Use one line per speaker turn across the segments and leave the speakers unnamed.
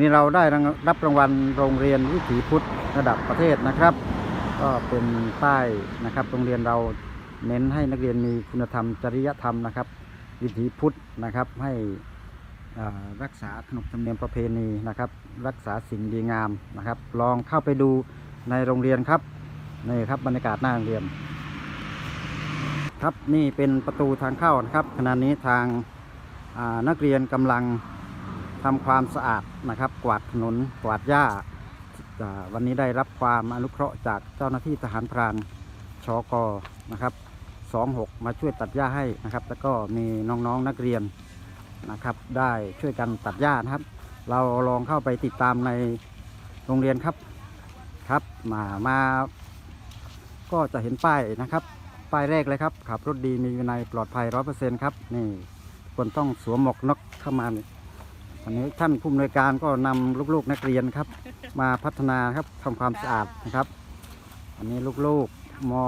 นี้เราได้รับรางวัลโรงเรียนวิถีพุทธระดับประเทศนะครับ ก็เป็นป้ายนะครับ โรงเรียนเราเน้นให้นักเรียนมีคุณธรรมจริยธรรมนะครับ วิถีพุทธนะครับให้รักษาขนบธรรมเนียมประเพณีนะครับ รักษาสิ่งดีงามนะครับ ลองเข้าไปดูในโรงเรียนครับนี่ครับบรรยากาศหน้าโรงเรียน ครับนี่เป็นประตูทางเข้านะครับขณะนี้ทางนักเรียนกำลัง ทำความสะอาดนะครับ กวาดถนนกวาดหญ้า วันนี้ได้รับความอนุเคราะห์จากเจ้าหน้าที่ทหารพรานชกนะครับ26 มาช่วยตัดหญ้าให้นะครับ แล้วก็มีน้องๆนักเรียนนะครับ ได้ช่วยกันตัดหญ้านะครับ เราลองเข้าไปติดตามในโรงเรียนครับครับมามาก็จะเห็นป้ายนะครับ ป้ายแรกเลยครับขับรถดีมีวินัยปลอดภัยร้อยเปอร์เซ็นต์ครับนี่คนต้องสวมหมวกน็อกเข้ามา นี่อันนี้ท่านผู้อำนวยการก็นำลูกๆนักเรียนครับ มาพัฒนาครับทำความสะอาดนะครับอันนี้ลูกๆมอ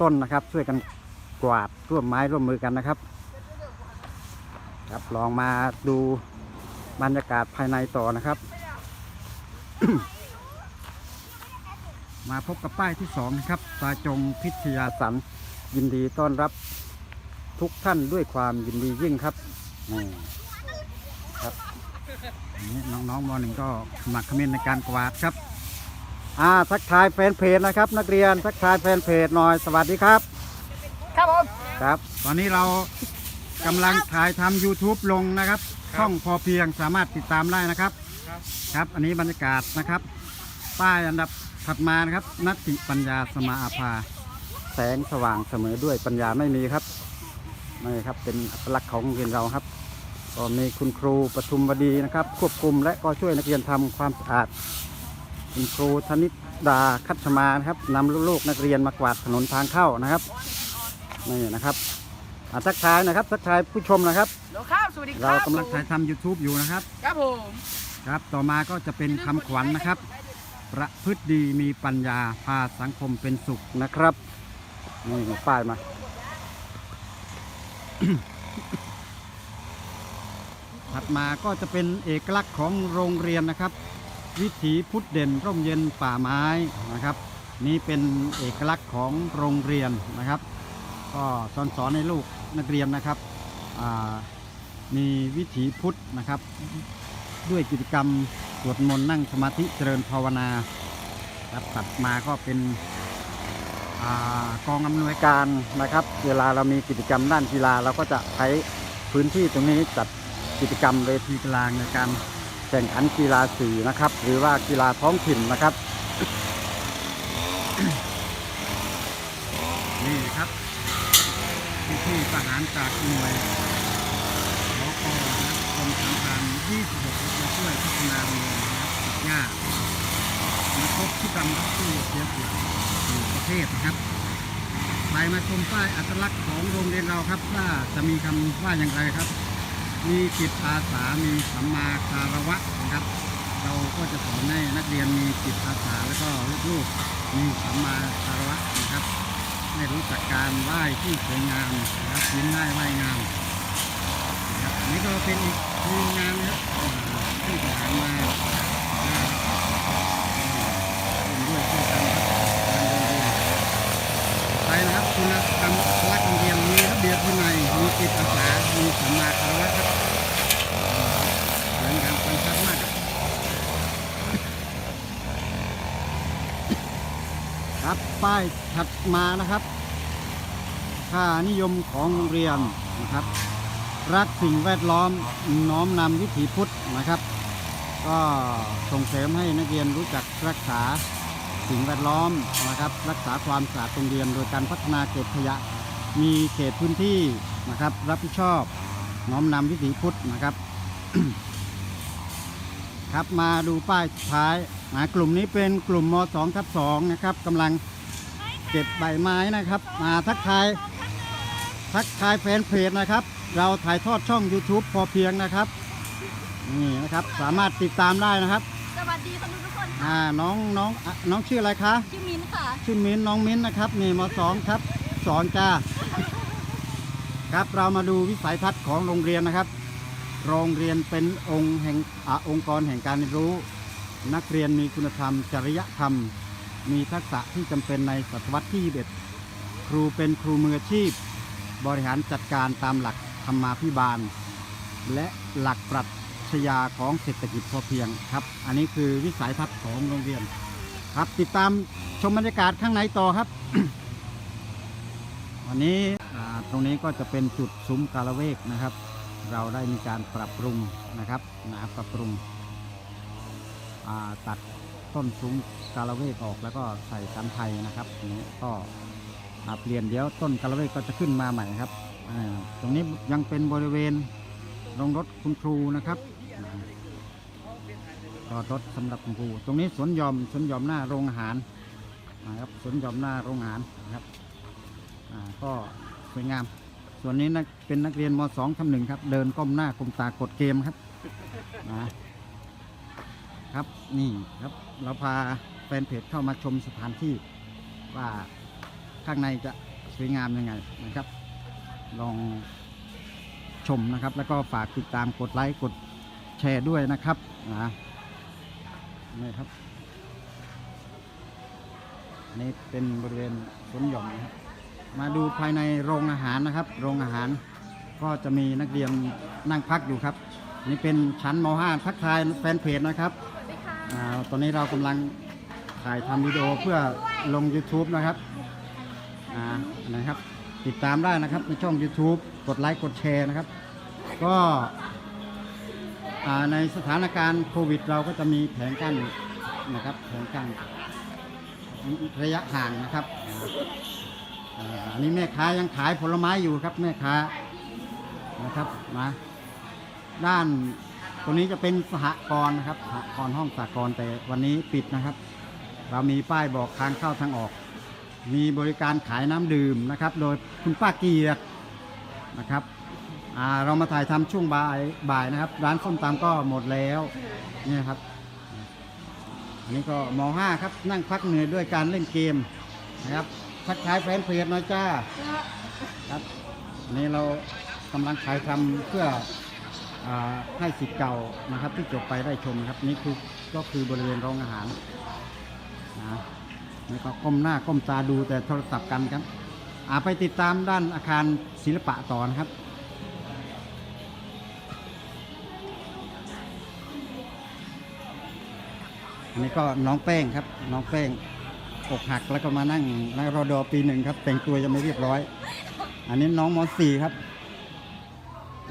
ต้นนะครับ ช่วยกันกวาดร่วมไม้ร่วมมือกันนะครับ ครับลองมาดูบรรยากาศภายในต่อนะครับ มาพบกับป้ายที่สองนะครับตาจงพิทยาสันยินดีต้อนรับทุกท่านด้วยความยินดียิ่งครับนี่ ครับอันนี้น้องๆมหนึ่งก็สมัครคอมเขมนต์ในการกวาดครับ อ่าทักทายแฟนเพจนะครับ นักเรียนทักทายแฟนเพจหน่อยสวัสดีครับ
ครับผม
ครับ ตอนนี้เรากำลังถ่ายทำ YouTube ลงนะครับช่องพอเพียงสามารถติดตามได้นะครับ ครับอันนี้บรรยากาศนะครับ ป้ายอันดับถัดมานะครับ นัตติปัญญาสมาอาภา แสงสว่างเสมอด้วยปัญญาไม่มีครับนี่ครับเป็นอัตลักษณ์ของโรงเรียนเราครับ ก็มีคุณครูปทุมวดีนะครับ ควบคุมและก็ช่วยนักเรียนทำความสะอาด คุณครูธนิดาคัชมานะครับนำลูกๆนักเรียนมากวาดถนนทางเข้านะครับนี่นะครับอะทักทายนะครับทักทายผู้ชมนะครับ
เดี๋ยวครับสวัสดีค
เรา
รับ
กำลังถ่ายทำ YouTube อยู่นะครับ
ครับผม
ครับต่อมาก็จะเป็นคำขวัญนะครับ ประพฤติดีมีปัญญาพาสังคมเป็นสุขนะครับนี่มีป้ายมา ถัดมาก็จะเป็นเอกลักษณ์ของโรงเรียนนะครับ วิถีพุทธเด่นร่มเย็นป่าไม้นะครับ นี่เป็นเอกลักษณ์ของโรงเรียนนะครับ ก็สอนสอนให้ลูกนักเรียนนะครับมีวิถีพุทธนะครับ ด้วยกิจกรรมสวดมนต์นั่งสมาธิเจริญภาวนาครับตัดมาก็เป็นอกองอำนวยการนะครับ เวลาเรามีกิจกรรมด้านกีฬาเราก็จะใช้พื้นที่ตรงนี้จัด กิจกรรมเวทีกลางในการแข่งขันกีฬาสีนะครับ หรือว่ากีฬาท้องถิ่นนะครับ นี่ครับพี่ๆทหารจากหน่วยขอคอนะครับกรมสัมพันธ์26มาช่วยพัฒนาโรงเรียนนะครับตัดหญ้ามาพบที่กรรมรับผู้เสียสละสู่ประเทศนะครับไปมาชมป้ายอัตลักษณ์ของโรงเรียนเราครับว่าจะมีคำว่าอย่างไรครับ มีจิตอาสา มีสัมมาคารวะนะครับ เราก็จะสอนให้นักเรียนมีจิตอาสาแล้วก็ลูกๆมีสัมมาคารวะนะครับให้รู้จักการไหว้ที่สวยงามนะครับยิ้มได้ไหว้งามนะครับอันนี้ก็เป็นอีกที่งานนะครับที่ทหารมานะครับร่วมด้วยช่วยกันครับการเรียนไปนะครับคุณธรรมรักโรงเรียนมีระเบียบวินัยมีจิตอาสา มีสัมมาคารวะครับเหมือนกันฟังชัดมากครับ ครับ ป้ายถัดมานะครับ ค่านิยมของโรงเรียนนะครับ รักสิ่งแวดล้อมน้อมนำวิถีพุทธนะครับ ก็ส่งเสริมให้นักเรียนรู้จักรักษาสิ่งแวดล้อมนะครับ รักษาความสะอาดโรงเรียน โดยการพัฒนาเขตขยะ มีเขตพื้นที่นะครับ รับผิดชอบน้อมนำวิถีพุทธนะครับ ครับมาดูป้ายสุดท้าย นะกลุ่มนี้เป็นกลุ่มม2ทับ2นะครับกำลังเก็บใบไม้นะครับ มาทักทายทักทายแฟนเพจนะครับ เราถ่ายทอดช่อง YouTube พอเพียงนะครับ นี่นะครับสามารถติดตามได้นะครับ
สวัสดีคนดูทุกคนค่ะ
อ่าน้องน้องอะน้องชื่ออะไรคะ
ชื่อมินค่ะ
ชื่อมิ้นน้องมิ้นนะครับนี่มสองครับสอนจ้าครับเรามาดูวิสัยทัศน์ของโรงเรียนนะครับ โรงเรียนเป็นองค์แห่งอาองค์กรแห่งการเรียนรู้ นักเรียนมีคุณธรรม จริยธรรม มีทักษะที่จำเป็นในศตวรรษที่21ครูเป็นครูมืออาชีพ บริหารจัดการตามหลักธรรมาภิบาล และหลักปรัชญาของเศรษฐกิจพอเพียงครับ อันนี้คือวิสัยทัศน์ของโรงเรียน ครับติดตามชมบรรยากาศข้างในต่อครับ วันนี้ตรงนี้ก็จะเป็นจุดซุ้มกาละเวกนะครับ เราได้มีการปรับปรุงนะครับนะปรับปรุง ตัดต้นซุ้มกาละเวกออกแล้วก็ใส่กันไทยนะครับนี้ก็เปลี่ยนเดี๋ยวต้นกาละเวกก็จะขึ้นมาใหม่ครับตรงนี้ยังเป็นบริเวณโรงรถคุณครูนะครับอ่ารอรถสำหรับคุณครู ตรงนี้สวนยอมสวนยอมหน้าโรงอาหารนะครับสวนยอมหน้าโรงอาหารนะครับก็สวยงาม ส่วนนี้นักเป็นนักเรียนม .2 ทำหนึ่งครับ เดินก้มหน้าก้มตากดเกมครับนะ ครับนี่ครับเราพาแฟนเพจเข้ามาชมสถานที่ว่าข้างในจะสวยงามยังไงนะครับ ลองชมนะครับ แล้วก็ฝากติดตามกดไลค์กดแชร์ด้วยนะครับนะนี่ครับนนี่เป็นบริเวณสวนหย่อมนะครับมาดูภายในโรงอาหารนะครับ โรงอาหารก็จะมีนักเรียนนั่งพักอยู่ครับ นี่เป็นชั้นม .5 ทักทายแฟนเพจนะครับ อ่าตอนนี้เรากำลังถ่ายทำวิดีโอเพื่อลง YouTube นะครับอ่านะครับ ติดตามได้นะครับในช่อง YouTube กดไลค์กดแชร์นะครับ ก็อ่าในสถานการณ์โควิด เราก็จะมีแผงกั้นนะครับแผงกั้นระยะห่างนะครับอ่าอันนี้แม่ค้ายังขายผลไม้อยู่ครับแม่ค้านะครับมาด้าน ตรงนี้จะเป็นสหกรณ์นะครับสหกรณ์ห้องสหกรณ์แต่วันนี้ปิดนะครับ เรามีป้ายบอกทางเข้าทางออก มีบริการขายน้ำดื่มนะครับ โดยคุณป้าเกียรตินะครับเรามาถ่ายทำช่วงบ่ายบ่ายนะครับ ร้านส้มตำก็หมดแล้วนี่ครับอันนี้ก็ม .5 ครับนั่งพักเหนื่อยด้วยการเล่นเกมนะครับทักทายแฟนเพจน่อยจ้าครับนนี้เรากำลังถ่ายทำเพื่อ ให้สิทธิ์เก่านะครับ ที่จบไปได้ชมครับนี่คือก็คือบริเวณโรงอาหารนะนี่ก็ก้มหน้าก้มตาดูแต่โทรศัพท์กันครับอาไปติดตามด้านอาคารศิลปะต่อนะครับอันนี้ก็น้องแป้งครับ น้องแป้งอกหักแล้วก็มานั่งนั่งรอดอปีหนึ่งครับ แต่งตัวยังไม่เรียบร้อย อันนี้น้องมอสี่ครับ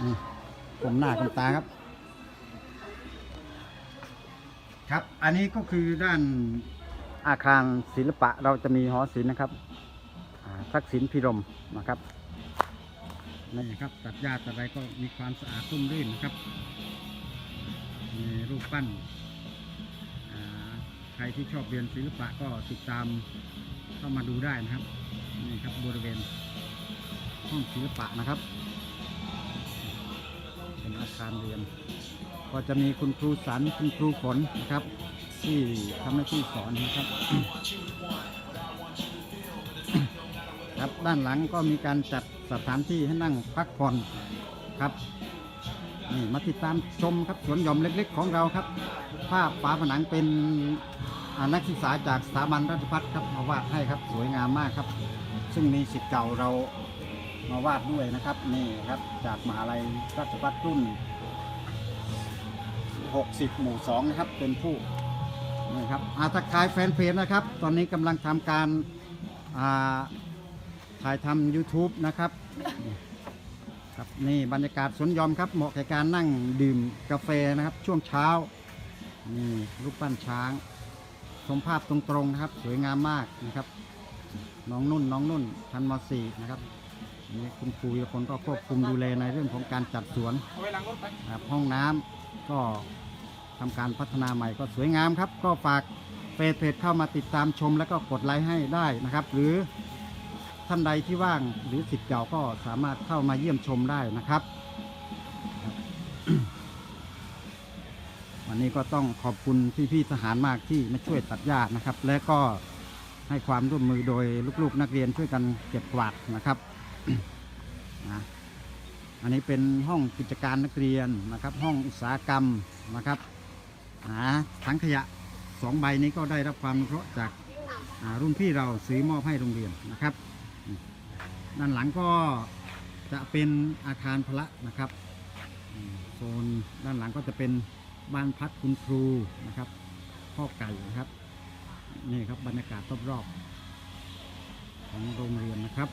นี่ ผมหน้าผมตาครับ ครับ อันนี้ก็คือด้านอาคารศิลปะเราจะมีหอศิลป์นะครับอ่าทักษิณพิรมนะครับนี่ครับตัดหญ้าตัดอะไรก็มีความสะอาดร่มรื่นนะครับมีรูปปั้นอ่าใครที่ชอบเรียนศิลปะก็ติดตามเข้ามาดูได้นะครับนี่ครับบริเวณห้องศิลปะนะครับ เป็นอาคารเรียน ก็จะมีคุณครูสันคุณครูฝนนะครับ ที่ทำหน้าที่สอนนะครับ ครับด้านหลังก็มีการจัดสถานที่ให้นั่งพักผ่อนครับนี่มาติดตามชมครับสวนหย่อมเล็กๆ ของเราครับ ภาพฝาผนังเป็นอนักศึกษาจากสถาบันราชพัฒครับมาวาดให้ครับสวยงามมากครับ ซึ่งมีสิทธิ์เก่าเรา มาวาดด้วยนะครับ นี่ครับ จากมหาลัยราชพัฒรุ่น 60 หมู่2นะครับ เป็นผู้นี่ครับอาทักทายแฟนเพจนะครับ ตอนนี้กำลังทำการอาถ่ายทำ YouTube นะครับครับนี่บรรยากาศสวนยอมครับ เหมาะแก่การนั่งดื่มกาแฟนะครับ ช่วงเช้านี่รูปปั้นช้างชมภาพตรงๆนะครับ สวยงามมากนะครับ น้องนุ่นน้องนุ่นชั้นม .4 นะครับ นี่คุณครูวีรพลก็ควบคุมดูแลในเรื่องของการจัดสวนครับห้องน้ำก็ทำการพัฒนาใหม่ก็สวยงามครับ ก็ฝากเฟซเพจเข้ามาติดตามชม แล้วก็กดไลค์ให้ได้นะครับ หรือท่านใดที่ว่างหรือสิทธิ์เก่าก็สามารถเข้ามาเยี่ยมชมได้นะครับ วันนี้ก็ต้องขอบคุณพี่ๆทหารมากที่มาช่วยตัดหญ้านะครับ และก็ให้ความร่วมมือโดยลูกๆนักเรียนช่วยกันเก็บกวาดนะครับ นะอันนี้เป็นห้องกิจการนักเรียนนะครับ ห้องอุตสาหกรรมนะครับถังขยะสองใบนี้ก็ได้รับความเคราะห์จากรุ่นพี่เราซื้อมอบให้โรงเรียนนะครับ ด้านหลังก็จะเป็นอาคารพละนะครับโซนด้านหลังก็จะเป็นบ้านพักคุณครูนะครับข้อไก่นะครับนี่ครับบรรยากาศรอบๆของโรงเรียนนะครับ